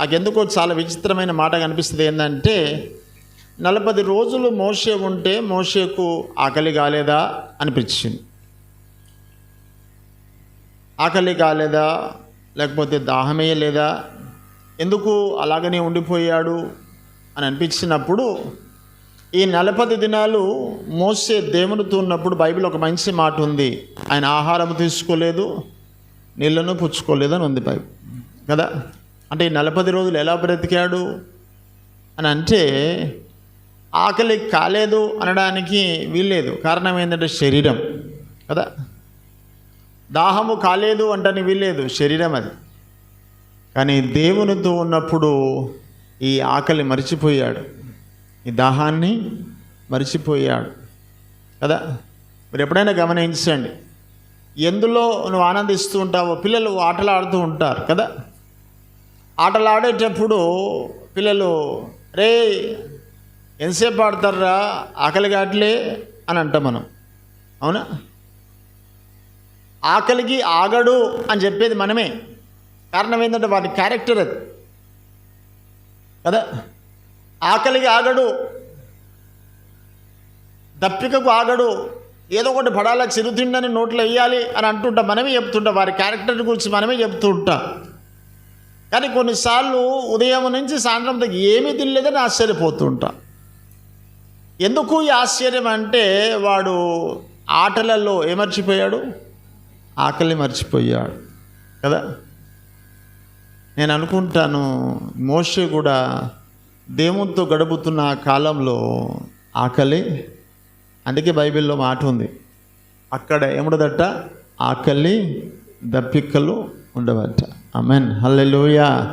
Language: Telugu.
నాకెందుకో చాలా విచిత్రమైన మాట కనిపిస్తుంది ఏంటంటే నలభై రోజులు మోసే ఉంటే మోసేకు ఆకలి కాలేదా అనిపించింది ఆకలి కాలేదా? లేకపోతే దాహమే లేదా? ఎందుకు అలాగనే ఉండిపోయాడు అని అనిపించినప్పుడు ఈ నలపది దినాలు మోసే దేవునితో ఉన్నప్పుడు బైబిల్ ఒక మంచి మాట ఉంది. ఆయన ఆహారం తీసుకోలేదు నీళ్ళను పుచ్చుకోలేదు అని ఉంది బైబిల్. కదా? అంటే నలభై నలపది రోజులు ఎలా బ్రతికాడు అని అంటే ఆకలి కాలేదు అనడానికి వీల్లేదు. కారణం ఏంటంటే శరీరం కదా? దాహము కాలేదు అంటని వీల్లేదు శరీరం అది. కానీ దేవునితో ఉన్నప్పుడు ఈ ఆకలి మరిచిపోయాడు. ఈ దాహాన్ని మరిచిపోయాడు కదా? మీరు ఎప్పుడైనా గమనించండి. ఎందులో నువ్వు ఆనందిస్తూ ఉంటావో పిల్లలు ఆటలు ఆడుతూ ఉంటారు కదా? ఆటలు ఆడేటప్పుడు పిల్లలు రే ఎంతసేపు ఆడతారా ఆకలి కాట్లే అని అంటాం మనం. అవునా? ఆకలికి ఆగడు అని చెప్పేది మనమే. కారణం ఏంటంటే వారి క్యారెక్టర్ అది. కదా? ఆకలికి ఆగడు. దప్పికకు ఆగడు. ఏదో ఒకటి పడాలా చిరుతిండని నోట్లో వేయాలి అని అంటుంటా. మనమే చెప్తుంటాం. వారి క్యారెక్టర్ గురించి మనమే చెప్తుంటా. కానీ కొన్నిసార్లు ఉదయం నుంచి సాయంత్రం దాకా ఏమీ తినలేదని ఆశ్చర్యపోతుంటా. ఎందుకు ఈ ఆశ్చర్యం అంటే వాడు ఆటలలో ఏమర్చిపోయాడు? ఆకలి మర్చిపోయాడు. కదా? నేను అనుకుంటాను మోషే కూడా దేవునితో గడుపుతున్న కాలంలో ఆకలి అందుకే బైబిల్లో మాట ఉంది. అక్కడ ఏముండదట? ఆకలి దప్పిక్కలు ఉండవట. Amen. Hallelujah.